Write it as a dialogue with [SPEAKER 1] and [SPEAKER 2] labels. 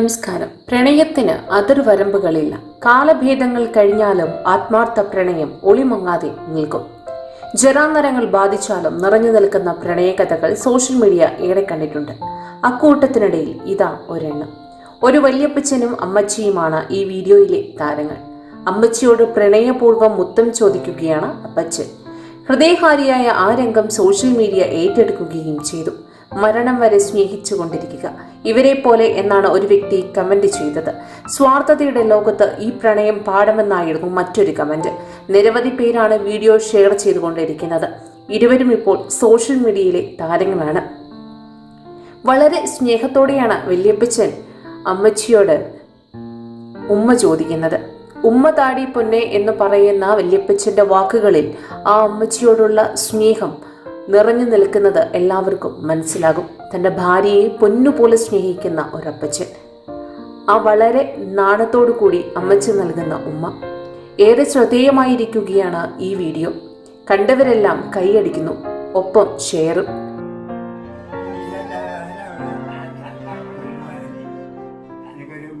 [SPEAKER 1] നമസ്കാരം. പ്രണയത്തിന് അതിർവരമ്പുകളില്ല കാലഭേദങ്ങൾ കഴിഞ്ഞാലും ആത്മാർത്ഥ പ്രണയം ഒളിമങ്ങാതെ നിൽക്കും. ജരാനരങ്ങൾ ബാധിച്ചാലും നിറഞ്ഞു നിൽക്കുന്ന പ്രണയകഥകൾ സോഷ്യൽ മീഡിയ ഏറെ കണ്ടിട്ടുണ്ട്. അക്കൂട്ടത്തിനിടയിൽ ഇതാ ഒരെണ്ണം. ഒരു വല്യപ്പച്ചനും അമ്മച്ചിയുമാണ് ഈ വീഡിയോയിലെ താരങ്ങൾ. അമ്മച്ചിയോട് പ്രണയപൂർവം മുത്തം ചോദിക്കുകയാണ് അപ്പച്ചൻ. ഹൃദയഹാരിയായ ആ രംഗം സോഷ്യൽ മീഡിയ ഏറ്റെടുക്കുകയും ചെയ്തു. മരണം വരെ സ്നേഹിച്ചുകൊണ്ടിരിക്കുക. ഇവരെ പോലെ എന്നാണ് ഒരു വ്യക്തി കമന്റ് ചെയ്തത്. സ്വാർത്ഥതയുടെ ലോകത്ത് ഈ പ്രണയം പാഠമെന്നായിരുന്നു മറ്റൊരു കമന്റ്. നിരവധി പേരാണ് വീഡിയോ ഷെയർ ചെയ്തുകൊണ്ടിരിക്കുന്നത്. ഇരുവരും ഇപ്പോൾ സോഷ്യൽ മീഡിയയിലെ താരങ്ങളാണ്. വളരെ സ്നേഹത്തോടെയാണ് വല്യപ്പച്ചൻ അമ്മച്ചിയോട് ഉമ്മ ചോദിക്കുന്നത്. ഉമ്മ താടി പൊന്നെ എന്ന് പറയുന്ന വല്യപ്പച്ചന്റെ വാക്കുകളിൽ ആ അമ്മച്ചിയോടുള്ള സ്നേഹം നിറഞ്ഞു നിൽക്കുന്നത് എല്ലാവർക്കും മനസ്സിലാകും. തന്റെ ഭാര്യയെ പൊന്നുപോലെ സ്നേഹിക്കുന്ന ഒരപ്പച്ചൻ. ആ വളരെ നാണത്തോടു കൂടി അമ്മച്ചൻ നൽകുന്ന ഉമ്മ. ഏറെ ശ്രദ്ധേയമായിരിക്കുകയാണ് ഈ വീഡിയോ. കണ്ടവരെല്ലാം കൈയടിക്കുന്നു. ഒപ്പം ഷെയറും.
[SPEAKER 2] എനിക്കൊരു